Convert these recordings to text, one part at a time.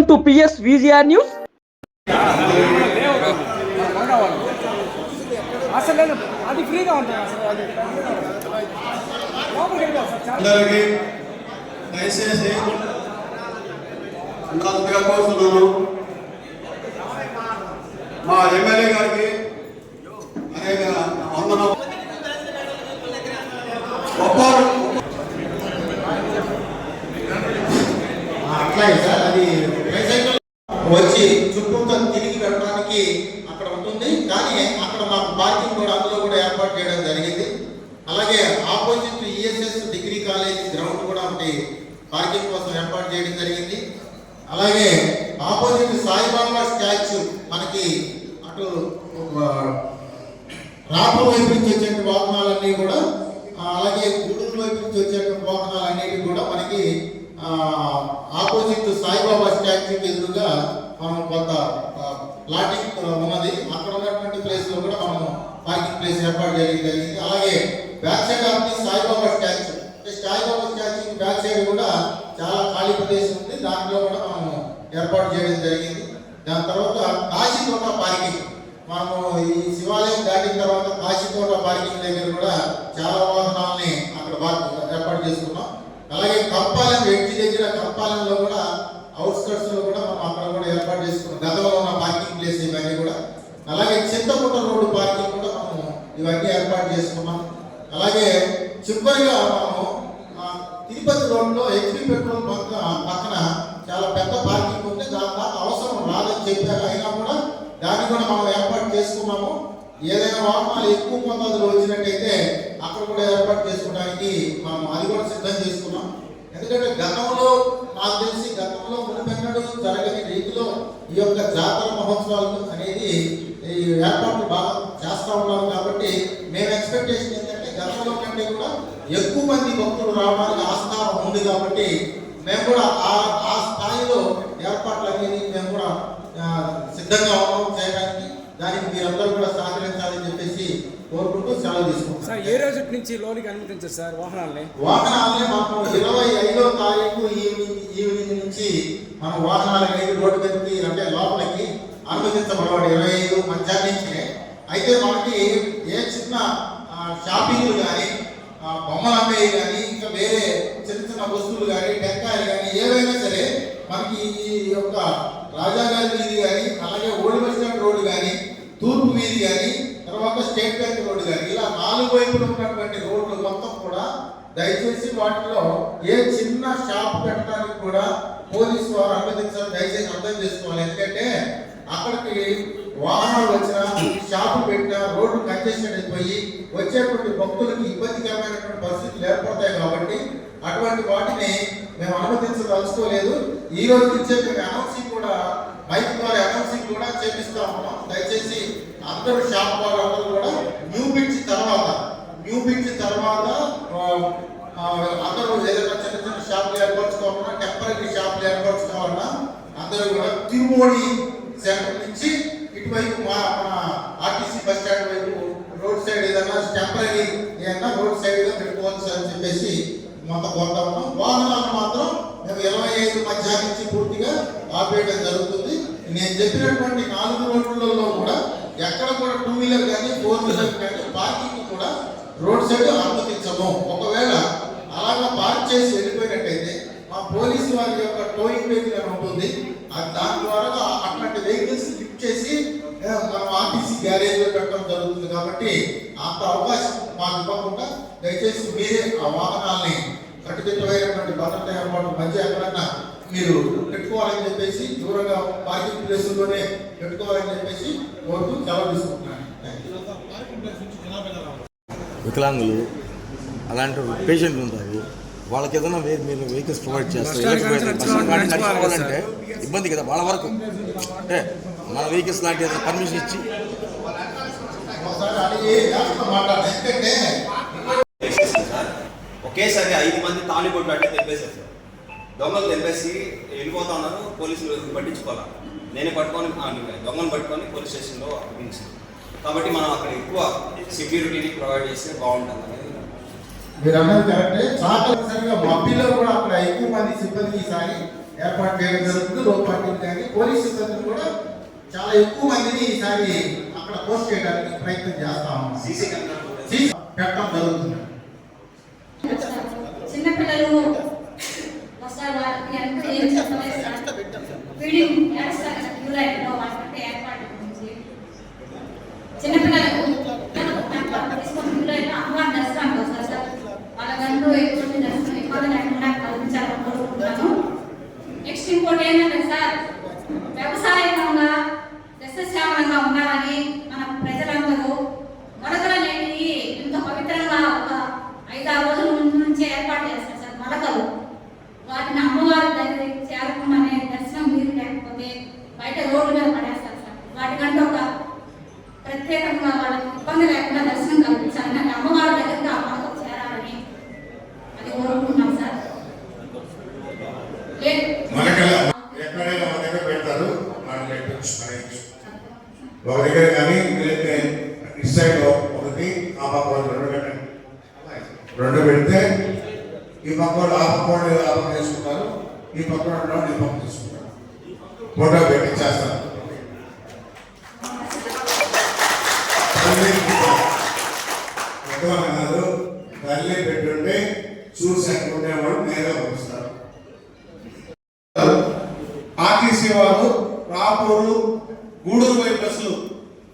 Welcome to P S V G R news. అందరికీ దయచేసి ఉన్నతంగా కోరుతున్నాను. మా ఎమ్మెల్యే గారికి అనేక వందనం ట్రైసైకిల్ వచ్చి చుట్టూతో తిరిగి వెళ్ళడానికి అక్కడ ఉంటుంది. కానీ అక్కడ మాకు పార్కింగ్ కూడా అందులో కూడా ఏర్పాటు చేయడం జరిగింది. అలాగే opposite E S S degree college ground కూడా ఒకటి పార్కింగ్ కోసం ఏర్పాటు చేయడం జరిగింది. అలాగే ఆపోజిట్ సాయిబాబా స్టాచ్యూ మనకి అటు రాపం వైపు నుంచి వచ్చేటువంటి వాహనాలన్నీ కూడా అలాగే గూడూరు వైపు నుంచి వచ్చేటువంటి వాహనాలన్నిటి కూడా మనకి ఆపోజిట్ సాయిబాబా స్టాచ్యూకి ఎదురుగా మనం కొంత ప్లాటింగ్ ఉన్నది. అక్కడ ఉన్నటువంటి ప్లేస్లో కూడా మనం పార్కింగ్ ప్లేస్ ఏర్పాటు చేయడం జరిగింది. అలాగే back side of the Saibaba statue అంటే సాయిబాబా స్టాచ్యూ బ్యాక్ సైడ్ కూడా చాలా ఖాళీ ప్రదేశం ఉంది. దాంట్లో కూడా మనము ఏర్పాటు చేయడం జరిగింది. దాని తర్వాత కాశీతోట పార్కింగ్ మనము ఈ శివాలయం దాటిన తర్వాత కాశీతోట పార్కింగ్ దగ్గర కూడా చాలా వాహనాలని అక్కడ పార్క్ ఏర్పాటు చేసుకున్నాం. అలాగే కంపాలెం ఎడ్జి దగ్గర కంపాలెంలో కూడా అవుట్స్కట్స్లో కూడా మనం అక్కడ కూడా ఏర్పాటు చేసుకున్నాం గతంలో ఉన్న పార్కింగ్ ప్లేస్ ఇవన్నీ కూడా అలాగే చింతపుట్ట రోడ్డు పార్కింగ్ కూడా మనము ఇవన్నీ ఏర్పాటు చేసుకున్నాం అలాగే చివరిగా మనము ఆ, తిరుపతి రోడ్లో హెచ్పి పెట్రోల్ బంక్ పక్కన చాలా పెద్ద పార్కింగ్ ఉంది దాని దాకా అవసరం రాదని చెప్పారు అయినా కూడా దాన్ని కూడా మనం ఏర్పాటు చేసుకున్నాము ఏదైనా వాహనాలు ఎక్కువ మొత్తంలో వచ్చినట్టయితే అక్కడ కూడా ఏర్పాటు చేసుకోవడానికి మనం అది కూడా సిద్ధం చేసుకున్నాం ఎందుకంటే గతంలో నాకు తెలిసి గతంలో మునిపెన్నడు జరగని రీతిలో ఈ యొక్క జాతర మహోత్సవాలు అనేది ఈ ఏర్పాట్లు బాగా చేస్తా ఉన్నారు కాబట్టి మేము ఎక్స్పెక్టేషన్ ఏంటంటే గతంలో కంటే కూడా ఎక్కువ మంది భక్తులు రావడానికి ఆస్కారం ఉంది కాబట్టి మేము కూడా ఆ ఆ స్థాయిలో ఏర్పాట్లు అనేది మేము కూడా సిద్ధంగా ఉన్నాం చేయడానికి. దానికి మీరందరూ కూడా సహకరించాలని చెప్పేసి కోరుకుంటూ సెలవు తీసుకుంటాం సార్ ఏ రోజు నుంచి లోనికి అనుమతించారు సార్ వాహనాలని? వాహనాలని మనం ఇరవై ఐదో తారీఖు ఈవినింగ్ ఈవినింగ్ నుంచి మన వాహనాలు అనేది రోడ్డు మీదకి అంటే లోపలికి అనుమతించబడవాడు ఇరవై ఐదు మధ్యాహ్నం నుంచే. అయితే మనకి ఏ చిన్న షాపింగ్లు కానీ బొమ్మలు అమ్మేవి కానీ ఇంకా వేరే చిన్న చిన్న వస్తువులు కానీ టెంకాయలు కానీ ఏవైనా సరే మనకి ఈ యొక్క రాజాగారి వీధి కానీ అలాగే ఓల్డ్ బస్ స్టాండ్ రోడ్డు కానీ తూర్పు వీధి కానీ తర్వాత స్టేట్ బ్యాంక్ రోడ్డు కానీ ఇలా నాలుగు వైపులు ఉన్నటువంటి రోడ్లు మొత్తం కూడా దయచేసి వాటిలో ఏ చిన్న షాప్ పెట్టడానికి కూడా పోలీసు వారు అనుమతించడం దయచేసి అర్థం చేసుకోవాలి. ఎందుకంటే అక్కడికి వాహనాలు వచ్చినా షాపు పెట్టినా రోడ్డు కంజెషన్ అయిపోయి వచ్చేటువంటి భక్తులకి ఇబ్బందికరమైనటువంటి పరిస్థితులు ఏర్పడతాయి కాబట్టి అటువంటి వాటిని మేము అనుమతించదలుచుకోలేదు. ఈ రోజు నుంచే మేము అనౌన్సింగ్ కూడా మైక్ ద్వారా అనౌన్సింగ్ కూడా చేపిస్తా ఉన్నాం. దయచేసి అందరూ షాప్ వాళ్ళందరూ అందరూ కూడా న్యూ బిడ్జ్ తర్వాత న్యూ బిడ్జ్ తర్వాత అందరూ ఏదైనా చిన్న చిన్న షాపులు ఏర్పరచుకోవాలన్నా టెంపరీ షాపులు ఏర్పరచుకోవాలన్నా అందరూ కూడా తిరుమోడి సెంటర్ నుంచి ఇటువైపు మా మన R T C bus stand వైపు రోడ్ సైడ్ ఏదైనా టెంపరీ ఏదైనా రోడ్ సైడ్గా పెట్టుకోవచ్చు అని చెప్పేసి మొత్తం కోరుతా ఉన్నాం. వాహనాలను మాత్రం మేము ఇరవై ఐదు మధ్యాహ్నం నుంచి పూర్తిగా ఆపేయడం జరుగుతుంది. నేను చెప్పినటువంటి నాలుగు రోడ్లలో కూడా ఎక్కడ కూడా టూ వీలర్ కానీ ఫోర్ వీలర్ కానీ పార్కింగ్ కూడా రోడ్ సైడ్ అనుమతించము. ఒకవేళ అలాగా పార్క్ చేసి వెళ్ళిపోయినట్టయితే మా పోలీసు వారి యొక్క టోయింగ్ వెహికల్ అని ఉంటుంది. దాని ద్వారా అట్లాంటి వెహికల్స్ చేసి మనం ఆర్టీసీ గ్యారేజ్లో పెట్టడం జరుగుతుంది కాబట్టి అంత అవకాశం మాకు ఇవ్వకుండా దయచేసి మీరే ఆ వాహనాల్ని కట్టుదిట్టమైనటువంటి భద్రత ఏర్పాటు మధ్య ఎక్కడన్నా మీరు పెట్టుకోవాలని చెప్పేసి దూరంగా పార్కింగ్ ప్లేసుల్లోనే పెట్టుకోవాలని చెప్పేసి కోరుతూ సెలవు తీసుకుంటున్నాను. వికలాంగులు అలాంటి పేషెంట్లు ఉంటారు. వాళ్ళకి ఏదైనా వే- మీరు వెహికల్స్ ప్రొవైడ్ చేస్తారు నడుచుకోవాలంటే ఇబ్బంది కదా వాళ్ళ వరకు. అంటే మన వెహికల్స్ లాంటి పర్మిషన్ ఇచ్చి? ఒకసారి ఐదు మంది తాళిబొట్లు అట్టే తెంపేశారు సార్. దొంగలు తెంపేసి వెళ్ళిపోతా ఉన్నారు పోలీసులు పట్టించుకోవాలి? నేనే పట్టుకొని దొంగలు పట్టుకొని పోలీస్ స్టేషన్లో అప్పగించాను. కాబట్టి మనం అక్కడ ఎక్కువ సెక్యూరిటీని ప్రొవైడ్ చేస్తే బాగుంటుంది అనేది మీరు అన్నది కరెక్టే. చాలా మబ్బిలో కూడా అక్కడ ఎక్కువ మంది సిబ్బంది ఈసారి ఏర్పాటు చేయడం జరుగుతుంది లో పార్టీ కానీ పోలీస్ సిబ్బంది కూడా చాలా ఎక్కువ మందిని ఈసారి అక్కడ పోస్ట్ చేయడానికి ప్రయత్నం చేస్తా ఉన్నాం. పెట్టడం జరుగుతుంది. చిన్నపిల్లలు వస్తారు? వాళ్ళకి ఎంత ఏం చెప్పలేదు సార్ ఫీడింగ్ చేస్తారు కదా క్యూ లైన్లో వాళ్ళకంటే ఏర్పాటు గురించి చిన్నపిల్లలకు తీసుకొని క్యూ లైన్లో అమ్మవారి దర్శనానికి వస్తారు సార్ వాళ్ళకంటూ ఎటువంటి దర్శనం ఇబ్బంది లేకుండా కల్పించాలని కోరుకుంటున్నాను నెక్స్ట్ ఇంకోటి ఏంటంటే సార్ వ్యవసాయంగా సస్యశ్యామలంగా ఉండాలని మన ప్రజలందరూ వరదలు అనేవి ఇంత పవిత్రంగా ఒక ఐదారు రోజుల ముందు నుంచే ఏర్పాటు చేస్తారు సార్ వరదలు వాటిని అమ్మవారి దగ్గరికి చేరకుండానే దర్శనం మీరు లేకపోతే బయట రోడ్డు మీద పడేస్తారు సార్ వాటికంటే ఒక ప్రత్యేకంగా వాళ్ళకి ఇబ్బంది లేకుండా దర్శనం కల్పించాలి నాకు అమ్మవారి దగ్గరికి ఆ వరదలు చేరాలని అది కోరుకుంటున్నాం సార్ లేదు మనకల ఎక్కడైనా మన దగ్గర పెడతారు మనం పెట్టచ్చు మనకి ఒక దగ్గర కానీ వీలైతే ఇటు సైడ్ ఒకటి ఆ పక్క వాళ్ళు రెండు పెట్టండి. రెండు పెడితే ఈ పక్క వాళ్ళు ఆ పక్క వాళ్ళు ఆ పక్క తీసుకుంటారు ఈ పక్క వాళ్ళు ఈ పక్క తీసుకుంటారు ఫోటో పెట్టి చేస్తారు ఎక్కువ కాదు తల్లి పెట్టుంటే చూసి అనుకునే వాళ్ళు నేరుగా పంపిస్తారు ఆర్టీసీ వారు రాపూరు గూడూరు వైపు బస్సులు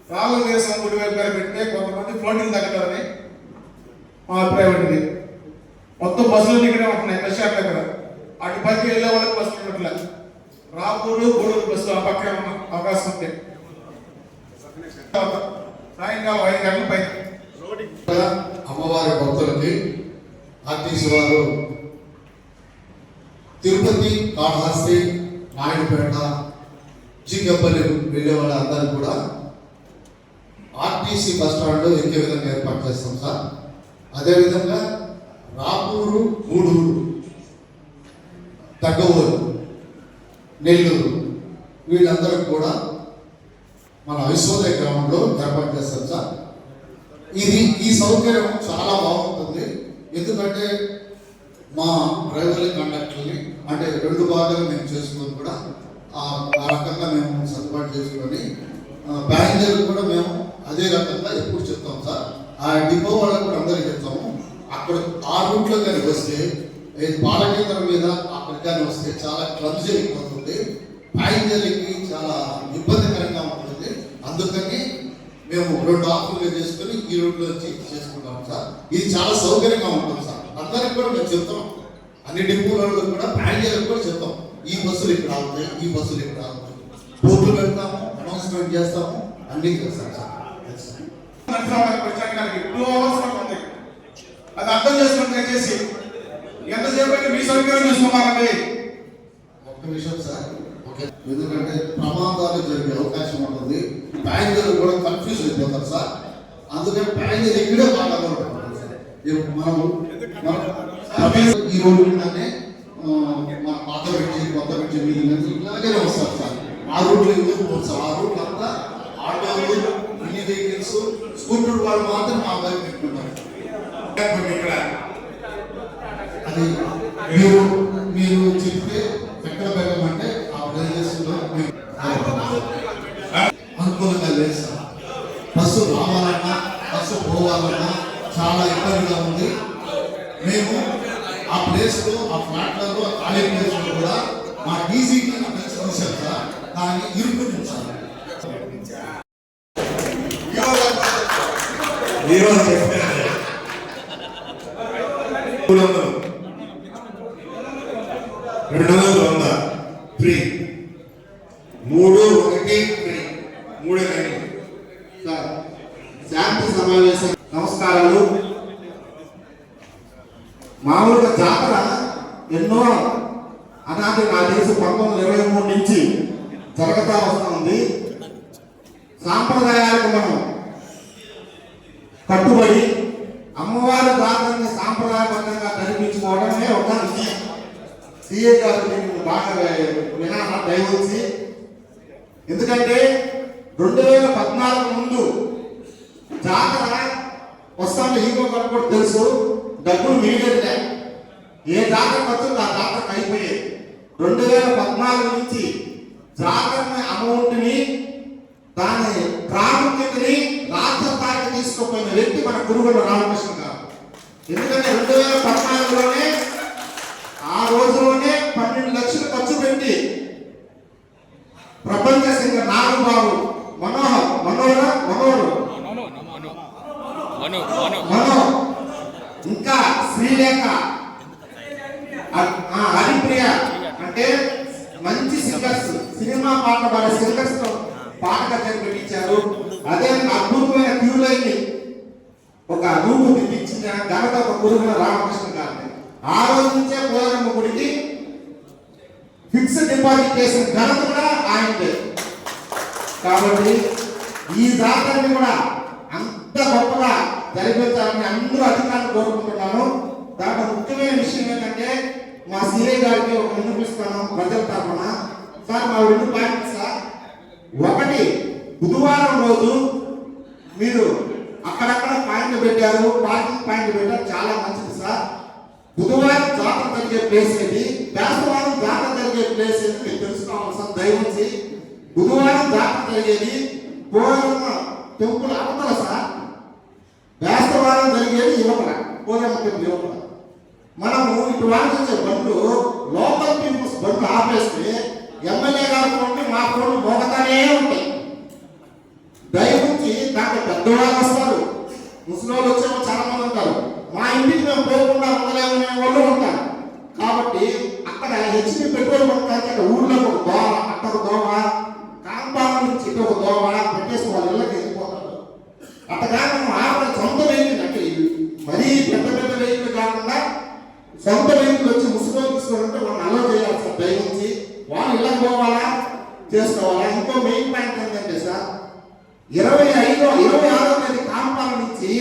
రామదేశం గుడి వైపు గారు పెడితే కొంతమంది ఫ్లోటింగ్ తగ్గతారని మా అభిప్రాయం ఇది మొత్తం బస్సులు ఇక్కడే ఉంటున్నాయి బస్ స్టాప్ దగ్గర అటు పైకి వెళ్ళే వాళ్ళకి బస్సులు రాపూరు గూడూరు బస్సులు ఆ పక్కన ఉన్న అవకాశం ఉంది సాయంకాలం ఐదు గంటల పైన. అమ్మవారి భక్తులకి ఆర్టీసీ వారు తిరుపతి కాళహస్తి నాయుడుపేట జింగపల్లి వెళ్ళే వాళ్ళందరూ కూడా ఆర్టీసీ బస్ స్టాండ్ ఎక్కే విధంగా ఏర్పాటు చేస్తాం సార్. అదేవిధంగా రాపూరు గూడూరు తగ్గవూరు నెల్లూరు వీళ్ళందరూ కూడా మన విశ్వోదయ గ్రామంలో ఏర్పాటు చేస్తాం సార్. ఇది ఈ సౌకర్యం చాలా బాగుంటుంది. ఎందుకంటే మా డ్రైవర్లు కండక్టర్ని అంటే రెండు భాగాలు మేము చేసుకొని కూడా ఆ ఆ రకంగా మేము సర్దుబాటు చేసుకొని ప్యాసింజర్లు కూడా మేము అదే రకంగా ఎప్పుడు చెప్తాం సార్. ఆ డిపో వాళ్ళకు కూడా అందరికీ చెప్తాము. అక్కడ ఆ రూట్లో కానీ వస్తే ఈ బాలకేంద్రం మీద అక్కడికి కానీ వస్తే చాలా క్లబ్జీ అయిపోతుంది. ప్యాసింజర్లకి చాలా ఇబ్బందికరంగా ఉంటుంది. అందుకని మేము రెండు ఆఫర్లు చేసుకుని ఈ రోడ్లో వచ్చి చేసుకుంటాం సార్. ఇది చాలా సౌకర్యంగా ఉంటుంది సార్. అందరికి కూడా మేము చెప్తాం. అన్ని డిపోలలో కూడా ప్యాసింజర్లకు కూడా చెప్తాం. ఈ బస్సులు ఇక్కడ ఆగుతాయి ఈ బస్సులు ఇక్కడ ఆగుతాయి. బోర్డు పెడతాము అనౌన్స్మెంట్ చేస్తాము అన్ని చేస్తాం సార్. Yes, టూ అవర్స్ ఉంది. అది అర్థం చేసుకుని దయచేసి ఎంతసేపు అయితే మీ సౌకర్యం చూసుకోమాలండి ఒక్క విషయం సార్. ఓకే. ఎందుకంటే ప్రమాదాలు జరిగే అవకాశం ఉంటుంది. ప్యాసింజర్లు కూడా కన్ఫ్యూజ్ అయిపోతారు సార్. అందుకని ప్యాసింజర్ ఇక్కడే మాట్లాడుకుంటారు సార్ మనం ఈ రోడ్డు మీదనే మన పాత బ్రిడ్జి కొత్త బ్రిడ్జి మీద నుంచి ఇలాగే వస్తారు సార్. ఆ రూట్లో ఎందుకు పోదు ఆ రూట్ అంతా ఆటోలు మినీ వెహికల్స్ స్కూటర్ వాళ్ళు మాత్రం మా వైపు పెట్టుకుంటారు ఇక్కడ అది మీరు మీరు చెప్తే ఎక్కడ పెట్టమంటే ఆ ప్రదేశంలో మేము అనుకూలంగా లేదు సార్ బస్సు రావాలన్నా బస్సు పోవాలన్నా చాలా ఇబ్బందిగా ఉంది. మేము ఆ ప్లేస్లో ఆ ఫ్లాట్లలో ఆ ఖాళీ ప్లేస్లో కూడా మా డీసీకి చూసాం సార్ దాన్ని ఇరుకుని సార్ ఈరోజు చెప్పాను మూడు వందలు రెండు వందలు వంద ఫ్రీ మూడు ఒకటి ఫ్రీ మూడే కానీ సార్ శాంతి సమావేశం నమస్కారాలు మామూలుగా జాతర ఎన్నో అనాది నా తెలిసి పంతొమ్మిది వందల ఇరవై మూడు నుంచి జరుగుతూ వస్తూ ఉంది సాంప్రదాయాలకు మనం కట్టుబడి అమ్మవారి జాతరని సాంప్రదాయబద్ధంగా కనిపించుకోవడమే ఒక విజయం సీఏ గారు దీన్ని బాగా వినాల దయవచ్చి ఎందుకంటే రెండు వేల పద్నాలుగు ముందు జాతర వస్తాను ఈగో కూడా తెలుసు డబ్బులు మిగిలేదు ఏ జాతర వచ్చిందో ఆ జాతరకు అయిపోయేది రెండు వేల పద్నాలుగు నుంచి జాతర అమౌంట్ని దాని ప్రాముఖ్యతని రాష్ట్ర స్థాయికి తీసుకుపోయిన వ్యక్తి మన గురువులు రామకృష్ణ గారు. ఎందుకంటే రెండు వేల పద్నాలుగులోనే ఆ రోజులోనే పన్నెండు లక్షలు ఖర్చు పెట్టి ప్రపంచ సింగర్ నాగబాబు మనోహర్ మనోహర మనోహర్. మనో ఇంకా శ్రీలేఖ. హరిప్రియ. అంటే మంచి సింగర్స్. సినిమా పాట పాడే సింగర్స్తో పాటగా పెట్టించారు అదే అద్భుతమైన క్యూలైన్ ఒక రూపు తెప్పించిన ఘనత ఒక గురువుల రామకృష్ణ గారిని ఆ రోజు నుంచే పోలమ్మ గుడికి ఫిక్స్డ్ డిపాజిట్ చేసిన ఘనత కూడా ఆయనదే. కాబట్టి ఈ జాతరని కూడా అంత గొప్పగా జరిపించాలని అందరూ అధికారులు కోరుకుంటున్నాను. దాంట్లో ముఖ్యమైన విషయం ఏంటంటే మా సీఏ గారికి ఒక వినిపిస్తాను ప్రజల తరఫున. సార్ మా రెండు పాయింట్స్ సార్. ఒకటి బుధవారం రోజు మీరు అక్కడక్కడ పాయింట్లు పెట్టారు పార్కింగ్ పాయింట్లు పెట్టారు చాలా మంచిది సార్. బుధవారం జాతర జరిగే ప్లేస్ ఏది? వేసవారం జాతర జరిగే ప్లేస్ ఏది? మీరు తెలుసుకోవాలి సార్ దయవుంచి బుధవారం జాతర జరిగేది పోలమ్మ టెంపుల్ అవతల సార్. వేసవారం జరిగేది యువకుల పోలమ్మ టెంపుల్ యువకుల మనము ఇటు వాడించే బండ్లు లోకల్ పీపుల్స్ బండ్లు ఆపేస్తే ఎమ్మెల్యే గారు కొన్ని మా ఫోన్లు మోగతానే ఉంటాయి. దయవుంచి దాంట్లో పెద్దవాళ్ళు వస్తారు. ముసలి వాళ్ళు వచ్చే ఇంటికి మేము పోకుండా ఉండలేమనే వాళ్ళు ఉంటారు. కాబట్టి అక్కడ హెచ్పి పెట్రోల్ బంక్ అక్కడ ఊళ్ళో ఒక దోమ అక్కడ దోమ కాంపౌండ్ నుంచి ఇటు ఒక దోమ పెట్టేసి వాళ్ళ ఇళ్ళకి వెళ్ళిపోతారు. అట్టగా మనం ఆవిడ సొంత వెహికల్ అంటే మరీ పెద్ద పెద్ద వెహికల్ కాకుండా సొంత వెహికల్ వచ్చి ముసుగు తీసుకోవాలంటే మనం అలో చేయాలి సార్ దయవుంచి వాళ్ళు ఇళ్ళకి పోవాలా? చేసుకోవాలా? ఇంకో మెయిన్ పాయింట్ ఏంటంటే సార్ ఇరవై ఐదో ఇరవై ఆరో తేదీ కాంపౌండ్ నుంచి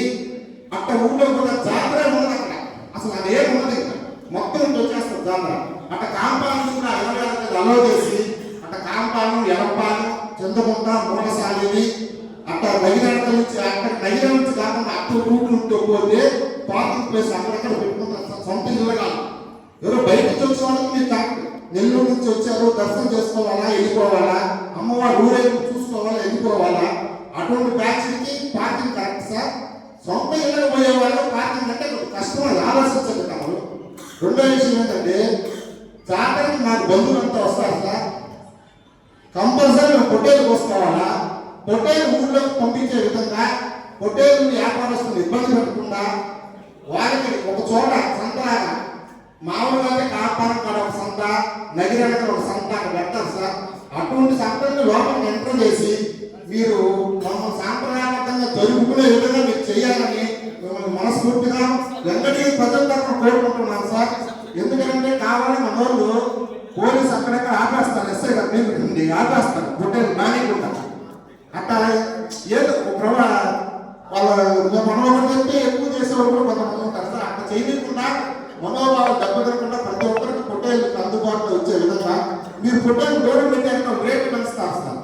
అక్కడ ఊళ్ళో కూడా జాతర ఉన్నది అక్కడ. అసలు అదేం ఉండదు. మొత్తం ఇటు వచ్చేస్తుంది జాతర. అట్ట కాంపాలను కూడా ఇరవై ఆరో అలో చేసి అట్ట కాంపాలను ఎడపాలం చంద్రగుంట మూలసాలిని అట్ట నగిరంట నుంచి అక్కడ నగిరం నుంచి కాకుండా అటు రూట్లు ఉంటూ పోతే పార్కింగ్ ప్లేస్ అక్కడక్కడ పెట్టుకుంటారు. సొంత ఇల్లు కాదు. ఎవరో బయట నుంచి వచ్చిన వాళ్ళకి మీరు కరెక్ట్ నెల్లూరు నుంచి వచ్చారు దర్శనం చేసుకోవాలా వెళ్ళిపోవాలా? అమ్మవారు ఊరేగి చూసుకోవాలా వెళ్ళిపోవాలా? అటువంటి బ్యాచ్లకి పార్కింగ్ కరెక్ట్ సార్ సొంత ఇళ్ళకి పోయేవాళ్ళు పార్కింగ్ అంటే కొంచెం కష్టం అని రెండో విషయం ఏంటంటే జాతరకి మాకు బంధువులంతా వస్తారు సార్? కంపల్సరీ మేము పొట్టేలు కోసుకోవాలా పొట్టేలు ఊళ్ళోకి పంపించే విధంగా పొట్టేలు వ్యాపారస్తులు ఇబ్బంది పెట్టకుండా వారికి ఒక చోట సంత మామూలుగా అయితే కాపారం కాడ ఒక సంత నగిరడ ఒక సంత అక్కడ పెట్టారు సార్. అటువంటి సంతని లోపలికి ఎంటర్ చేసి మీరు మమ్మల్ని సాంప్రదాయబద్ధంగా జరుపుకునే విధంగా మీరు చేయాలని మిమ్మల్ని మనస్ఫూర్తిగా వెంకటి ప్రజల తరఫున కోరుకుంటున్నాను సార్. ఎందుకంటే కావాలని మన వాళ్ళు పోలీస్ అక్కడక్కడ ఆపేస్తారు ఎస్ఐ గారు మీరు ఆపేస్తారు గుడ్డలు నానేకుండా అట్లా ఏదో ప్రభా వాళ్ళ మనోహరం చెప్తే ఎక్కువ చేసేవాళ్ళు కూడా కొంతమంది ఉంటారు సార్. అట్లా చేయకుండా మనోభావాలు దెబ్బతినకుండా ప్రతి ఒక్కరికి పొట్టేళ్ళకి అందుబాటులో వచ్చే విధంగా మీరు పొట్టేలు దూరం పెట్టారంటే రేటు పెంచుతారు సార్.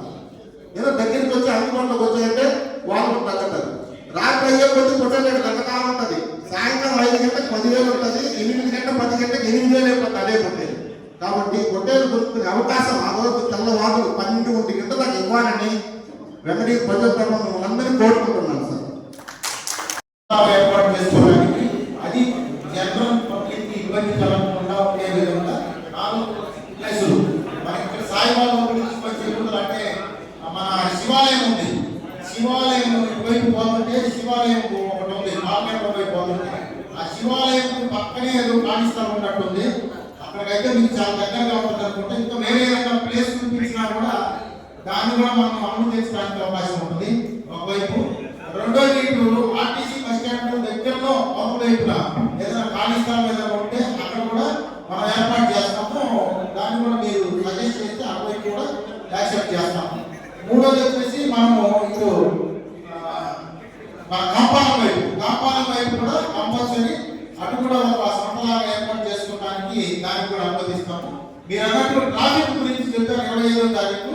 ఏదో దగ్గరికి వచ్చి అందుబాటులోకి వచ్చాయంటే వాళ్ళు తగ్గతారు రాత్రి అయ్యే కొద్ది పొట్టేలు తగ్గతా ఉంటుంది సాయంత్రం ఐదు గంటలకు పదివేలు ఉంటుంది ఎనిమిది గంట పది గంటలకు ఎనిమిది వేలు అయిపోతుంది అదే పొట్టేలు కాబట్టి పొట్టేలు దొరుకుతున్న అవకాశం ఆ రోజు తెల్లవారులు పన్నెండు ఒంటి గంట దాకా ఇవ్వాలని వెంకటేశ్వర ప్రజల తరఫున అందరినీ కోరుకుంటున్నాను సార్ ఏర్పాటు చేసుకోవడానికి అది జనరల్ పబ్లిక్కి ఇబ్బంది కలగకుండా ఉండే విధంగా నాలుగు ప్లేసులు మనకి ఇక్కడ సాయిబాబా గురించి కొంచెం చెప్పుకుంటారు అంటే మన శివాలయం ఉంది శివాలయం ఇటువైపు పోతుంటే శివాలయం ఒకటి ఉంది మార్కెట్ వైపు పోతుంటే ఆ శివాలయం పక్కనే ఏదో ఖాళీ స్థలం ఉన్నట్టుంది అక్కడికైతే మీకు చాలా దగ్గరగా ఉంటుంది అనుకుంటే ఇంకా వేరే ఏదైనా ప్లేస్ చూపించినా కూడా దాన్ని కూడా మనం అనుమతించడానికి అవకాశం ఉంటుంది ఒకవైపు రెండోది ఇప్పుడు ఆర్టీసీ బస్ స్టాండ్ దగ్గరలో ఒక వైపున ఏదైనా ఖాళీ స్థలం ఏదైనా ఉంటే అక్కడ కూడా మనం ఏర్పాటు చేస్తాము దాన్ని కూడా మీరు సజెస్ట్ చేస్తే అటువైపు కూడా యాక్సెప్ట్ చేస్తాము మూడోది వచ్చేసి మనము ఇప్పుడు ఆ, మన కాంపాలం వైపు కాంపాలం వైపు కూడా కంపల్సరీ అటు కూడా ఒక సంతలాగా ఏర్పాటు చేసుకోవడానికి దాన్ని కూడా అనుమతిస్తాము మీరు అన్నట్టు ట్రాఫిక్ గురించి చెప్పారు ఇరవై ఐదో తారీఖు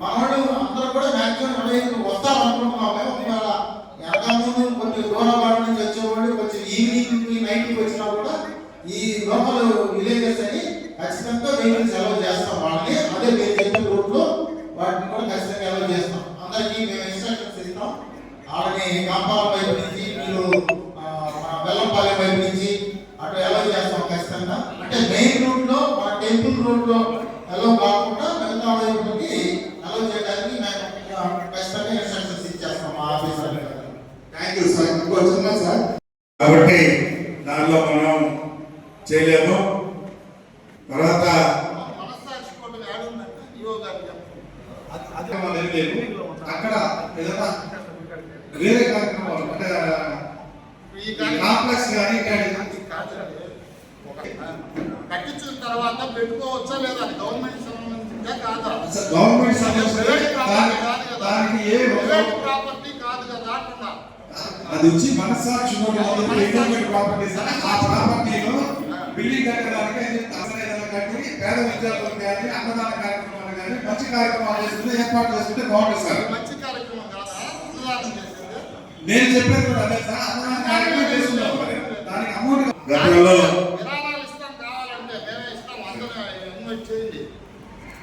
మనోడు అందరూ కూడా మ్యాక్సిమం ఇరవై ఐదు వస్తారు అనుకుంటున్నాము ఇవాళ వెనక ముందు కొంచెం దూరపాటు నుంచి వచ్చేవాళ్ళు కొంచెం ఈవినింగ్ నైట్ వచ్చినా కూడా ఈ లోకల్ విలేజెస్ అని ఖచ్చితంగా వెహికల్స్ అలౌ చేస్తాం వాళ్ళని అదే మీరు చెప్పిన రూట్లో వాటిని కూడా ఖచ్చితంగా అలౌ చేస్తాం అందరికీ మేము ఇన్స్ట్రక్షన్స్ ఇస్తాం వాళ్ళని కాంపౌండ్ వైపు నుంచి మీరు ఆ, వైపు నుంచి అటు ఎలా చేస్తాం ఖచ్చితంగా. అంటే మెయిన్ రూట్లో మా టెంపుల్ రూట్లో ఎలా కాకుండా మిగతా వైపుకి ఎలా చేయడానికి మేము ఖచ్చితంగా ఇన్స్ట్రక్షన్స్ ఇచ్చేస్తాం మా ఆఫీసర్ థ్యాంక్ యూ సార్ ఇంకో చిన్న సార్ కాబట్టి దానిలో మనం చేయలేము తర్వాత మనస్సాక్షి కోటలు ఏడుందంటే ఈవో గారు చెప్పండి అది మనం ఏం లేదు. అక్కడ ఏదైనా వేరే కార్యక్రమాలు అంటే ఈ ఈ కాంప్లెక్స్ కానీ కానీ కట్టించిన తర్వాత పెట్టుకోవచ్చా లేదా అది గవర్నమెంట్ సంబంధించిందా కాదా అసలు గవర్నమెంట్ సంబంధించిన ప్రైవేట్ ప్రాపర్టీ దాని- కాదు కదా దానికి ఏ ప్రైవేట్ ప్రాపర్టీ కాదు కదా అంటున్నా అది వచ్చి మనస్సాక్షి ప్రాపర్టీస్ ఆ ప్రాపర్టీలో బిల్డింగ్ కట్టడానికి అసలు కట్టి పేద విద్యార్థులు కానీ అన్నదాన కార్యక్రమాలు కానీ మంచి కార్యక్రమాలు చేసుకుంటే ఏర్పాటు చేసుకుంటే బాగుంటుంది సార్. నేను చెప్పేది కూడా అదే సార్. అన్నదాన కార్యక్రమం చేసుకుందాం మరి. దానికి అమౌంట్ గతంలో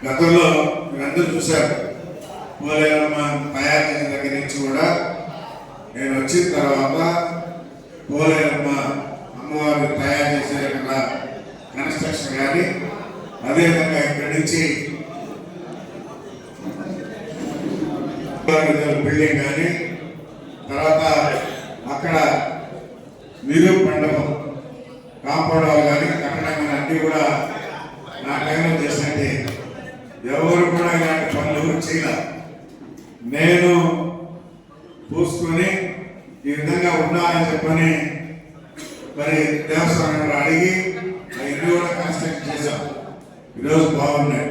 గతంలో మీరందరూ చూశారు. పోలేరమ్మ తయారు చేసిన దగ్గర నుంచి కూడా నేను వచ్చిన తర్వాత పోలేరమ్మ అమ్మవారిని తయారు చేసే ఇక్కడ కన్స్ట్రక్షన్ కానీ అదేవిధంగా ఇక్కడి నుంచి బిల్డింగ్ కానీ తర్వాత అక్కడ విరూప్ మండపం కాంపౌండ్ వాల్ కానీ కట్టడం కానీ అన్నీ కూడా నా టైంలో చేసినట్టే. ఎవరు కూడా ఇలాంటి పనులు చేయాల. నేను పూసుకొని ఈ విధంగా ఉన్నాయని చెప్పని మరి దేవస్థానంలో అడిగి అవన్నీ కూడా కన్స్ట్రక్ట్ చేశాం. ఈరోజు బాగున్నాయి.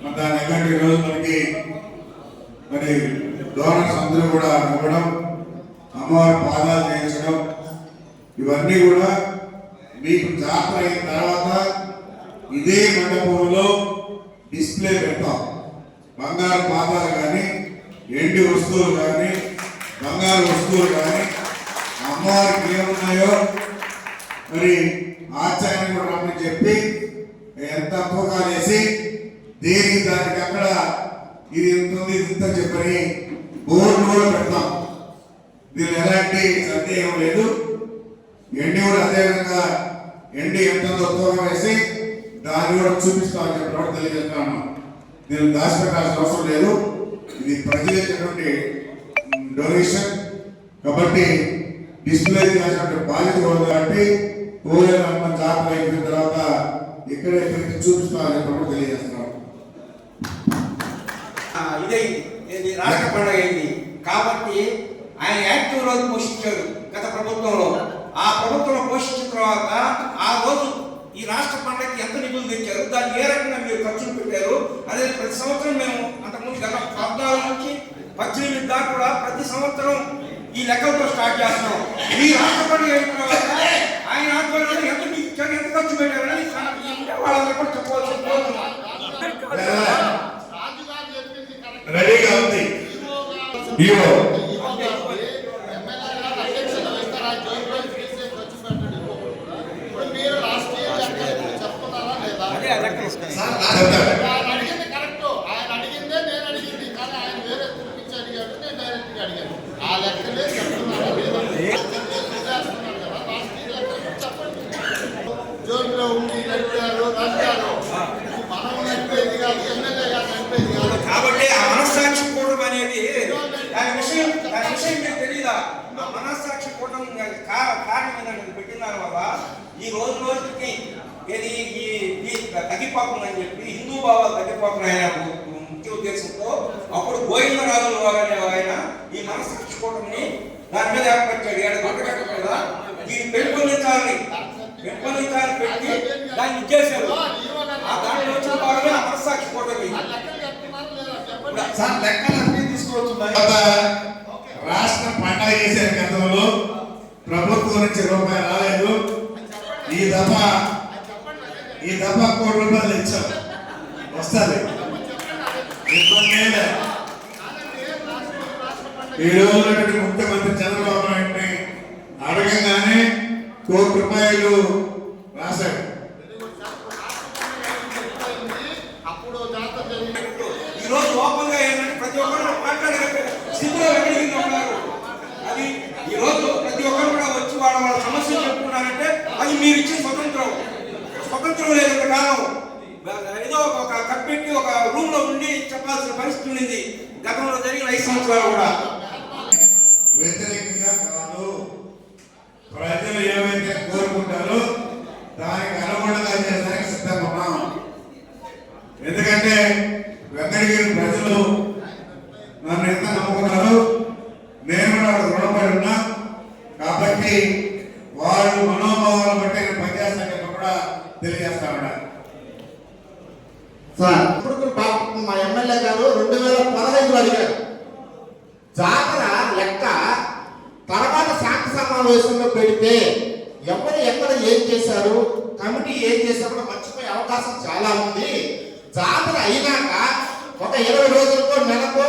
మరి దాని తగ్గట్టు ఈరోజు మనకి మరి డోనర్స్ అందరూ కూడా ఇవ్వడం అమ్మవారి పాదాలు చేయించడం ఇవన్నీ కూడా మీకు జాతర అయిన తర్వాత ఇదే మండపంలో డిస్ప్లే పెడతాం బంగారు పాదాలు కానీ ఎండి వస్తువులు కానీ బంగారు వస్తువులు కానీ అమ్మవారికి ఏమున్నాయో మరి ఆచార్యం కూడా రమ్మని చెప్పి ఎంత తూకాలు దేనికి దానికి అక్కడ ఇది ఎంత ఉంది ఇది ఇంత చెప్పని బోర్డు కూడా పెడతాం. దీనిలో ఎలాంటి సందేహం లేదు. ఎండి కూడా అదేవిధంగా ఎండి ఎంత తూకం వేసి దాన్ని కూడా చూపిస్తామని చెప్పి కూడా తెలియజేస్తాను నేను దాచిపెట్టాల్సిన అవసరం లేదు. ఇది ప్రజలు డొనేషన్ కాబట్టి డిస్ప్లే చేసినటువంటి బాధ్యత కూడా ఉంది కాబట్టి ఓఎల్ అమ్మ జాతర అయిపోయిన తర్వాత ఇక్కడ ఎక్కడికి చూపిస్తామని కూడా తెలియజేస్తున్నాం. ఆ, ఇదైంది ఇది రాష్ట్ర పండుగ అయింది కాబట్టి ఆయన యాక్టివ్ రోజు పోషించాడు గత ప్రభుత్వంలో. ఆ ప్రభుత్వంలో పోషించిన తర్వాత ఆ రోజు ఈ రాష్ట్ర పండుగకి ఎంత నిధులు తెచ్చారు దాన్ని ఏ రకంగా మీరు ఖర్చులు పెట్టారు అదే ప్రతి సంవత్సరం మేము అంతకుముందు గత పద్నాలుగు నుంచి పద్దెనిమిది దాకా కూడా ప్రతి సంవత్సరం ఈ లెక్కలతో స్టార్ట్ చేస్తున్నాం. ఈ రాష్ట్ర పండుగ అయిన తర్వాత ఆయన ఆధ్వర్యంలో ఎంత ఇచ్చారు ఎంత ఖర్చు పెట్టారని వాళ్ళందరూ కూడా కరెక్ట్ రెడీగా ఉంది. మీరు లాస్ట్ ఇయర్ చెప్తున్నారా లేదా అదే లెక్క చెప్తాను ఆయన అడిగింది కరెక్ట్ ఆయన అడిగిందే నేను అడిగింది కానీ ఆయన వేరే చూపించి అడిగాడు నేను డైరెక్ట్గా అడిగాను ఆ లెక్కలే చెప్తున్నారా లేదా చేస్తున్నారు కదా లాస్ట్ ఇయర్ లెక్కలు చెప్పండి జోన్లో ఉండి నడిపారు రాశారు మనం నడిపేది కాదు ఎమ్మెల్యే గారు నడిపేది కాదు కాబట్టి ఆ మనస్సాక్షి కూటమి అనేది దాని విషయం దాని విషయం మీకు తెలియదా ఆ కా- కారణం ఏంటంటే ఇది పెట్టిన దానివల్ల ఈ రోజు రోజుకి ఏది ఈ తగ్గిపోతుందని చెప్పి హిందూ భావాలు తగ్గిపోతున్నాయనే ముఖ్య ఉద్దేశంతో అప్పుడు గోవిందరాజుల వారు అనే ఆయన ఈ మనస్సాక్షి కూటమిని దాని మీద ఏర్పరిచాడు. ఏడు గంట మీద దీన్ని పెంపొందించాలని పెంపొందించాలని పెట్టి దాన్ని ఇచ్చేశారు ఆ దాంట్లో వచ్చిన భాగమే ఆ మనస్సాక్షి కూటమి లెక్కలు చెప్పండి అన్ని తీసుకొస్తున్నాయి రాష్ట్ర పండగ చేసే గతంలో. ప్రభుత్వం నుంచి రూపాయి రాలేదు. ఈ దఫ ఈ దఫ కోటి రూపాయలు ఇచ్చాం. వస్తుంది ఈ రోజు ముఖ్యమంత్రి చంద్రబాబు నాయుడిని అడగంగానే కోటి రూపాయలు రాశాడు. ఈరోజు ఓపెన్గా ఏంటంటే ప్రతి ఒక్కరు మాట్లాడగలిగారు. స్థితిలో వెళ్ళింది ఉన్నారు అది ఈరోజు ఒక్కరు కూడా వచ్చి వాళ్ళ వాళ్ళ సమస్యలు చెప్పుకున్నారంటే అది మీరు ఇచ్చిన స్వతంత్రం. స్వతంత్రం లేదు కాలం ఏదో ఒక కప్పెట్టి ఒక రూమ్లో ఉండి చెప్పాల్సిన పరిస్థితి ఉండింది. గతంలో జరిగిన ఐదు సంవత్సరాలు కూడా. వ్యతిరేకంగా కాదు. ప్రజలు ఏమైతే కోరుకుంటారో దానికి అనుగుణంగా చేయడానికి సిద్ధంగా ఉన్నాం ఎందుకంటే వెంకటగిరి ప్రజలు నన్ను ఎంత నమ్ముకున్నారు నేను కూడా వాళ్ళకి రుణపడి ఉన్నా కాబట్టి వాళ్ళు మనోభావాలను బట్టి నేను పనిచేస్తానని చెప్పి కూడా తెలియజేస్తా ఉన్నా సార్ ఇప్పుడు పాపం మా ఎమ్మెల్యే గారు రెండు వేల పదహైదులో అడిగారు జాతర లెక్క తర్వాత శాంతి సమావేశంలో పెడితే ఎవరు ఎక్కడ ఏం చేశారు కమిటీ ఏం చేశారు కూడా మర్చిపోయే అవకాశం చాలా ఉంది జాతర అయినాక ఒక ఇరవై రోజులకో నెలకో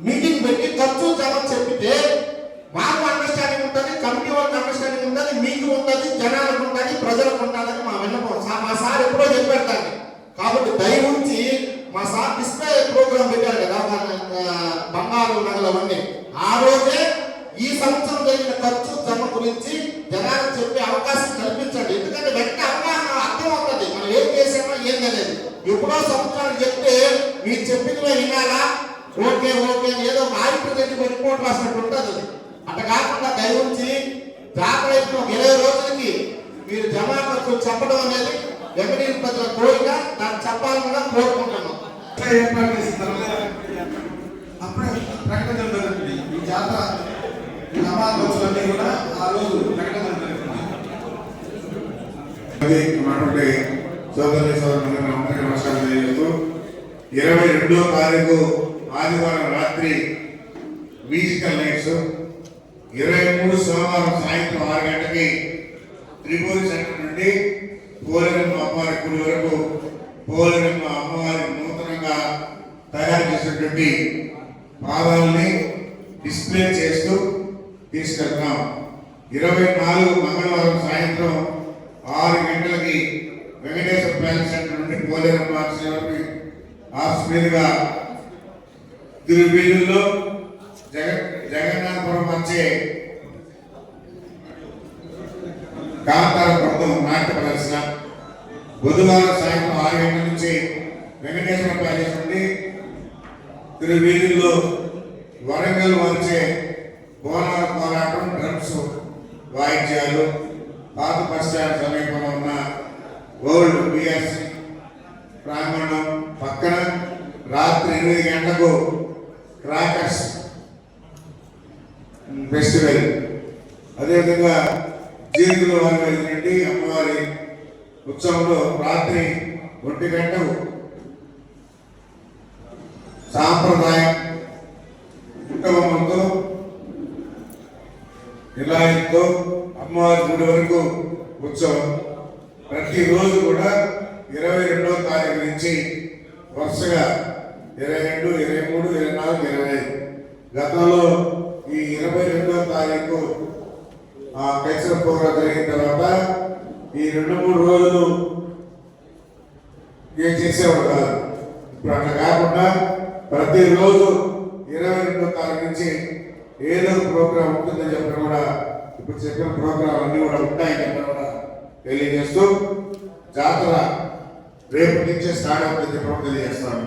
మీటింగ్ పెట్టి ఖర్చు జనం చెప్పితే మాకు అండర్స్టాండింగ్ ఉంటుంది కమిటీ వాళ్ళకి అండర్స్టాండింగ్ ఉంటుంది మీకు ఉంటుంది జనాలకు ఉంటుంది ప్రజలకు ఉంటుందని మా విన్నపం సా- మా సార్ ఎప్పుడో చెప్పారు దాన్ని కాబట్టి ఏర్పాటు చేసిన తర్వాత అప్పుడే ప్రకటన జరుగుతుంది ఈ జాతర నమాజోత్సవాన్ని కూడా ఆ రోజు ప్రకటన జరుగుతుంది మాట్లాడే సోదరి సోదరులందరూ అందరికీ నమస్కారం తెలియజేస్తూ ఇరవై రెండో తారీఖు ఆదివారం రాత్రి మ్యూజికల్ నైట్స్ ఇరవై మూడు సోమవారం సాయంత్రం ఆరు గంటకి త్రిపురి సెంటర్ నుండి పోలేరమ్మ అమ్మవారి గుడి వరకు పోలేరమ్మ అమ్మవారి నూతనంగా తయారు చేసినటువంటి పాదాలని డిస్ప్లే చేస్తూ తీసుకెళ్తున్నాం. ఇరవై నాలుగు మంగళవారం సాయంత్రం ఆరు గంటలకి వెంకటేశ్వర ప్యాలెస్ సెంటర్ నుండి పోలేరమ్మ ఆశ్రమానికి ఆఫీస్ మీదుగా తిరువీధుల్లో జగ జగన్నాథపురం వచ్చే కాంతార ప్రభుత్వం నాట్య ప్రదర్శన బుధవారం సాయంత్రం ఆరు గంటల నుంచి వెంకటేశ్వర ప్యాలెస్ నుండి తిరువీధుల్లో వరంగల్ వచ్చే బోనాల పోరాటం డ్రమ్స్ వాయిద్యాలు పాత బస్ స్టాండ్ సమీపంలో ఉన్న ఓల్డ్ బిఎస్ ప్రాంగణం పక్కన రాత్రి ఎనిమిది గంటలకు క్రాకర్స్ ఫెస్టివల్. అదేవిధంగా జీవితంలో వారి నుండి అమ్మవారి ఉత్సవంలో రాత్రి ఒంటి గంటకు సాంప్రదాయం కుటుంబంతో నిలాయంతో అమ్మవారి గుడి వరకు ఉత్సవం ప్రతిరోజు కూడా ఇరవై రెండవ తారీఖు నుంచి వరుసగా ఇరవై రెండు ఇరవై మూడు ఇరవై నాలుగు ఇరవై ఐదు. గతంలో ఈ ఇరవై రెండవ తారీఖు ఆ కల్చరల్ ప్రోగ్రాం జరిగిన తర్వాత ఈ రెండు మూడు రోజులు ఏం చేసేవాడు కాదు. ఇప్పుడు అట్లా కాకుండా ప్రతిరోజు ఇరవై రెండో తారీఖు నుంచి ఏదో ప్రోగ్రామ్ ప్రోగ్రాం ఉంటుందని చెప్పడం కూడా ఇప్పుడు చెప్పిన ప్రోగ్రాం అన్ని కూడా ఉంటాయని చెప్పడం కూడా తెలియజేస్తూ జాతర రేపు నుంచే స్టార్ట్ అవుతుందని చెప్పడం తెలియజేస్తున్నాను.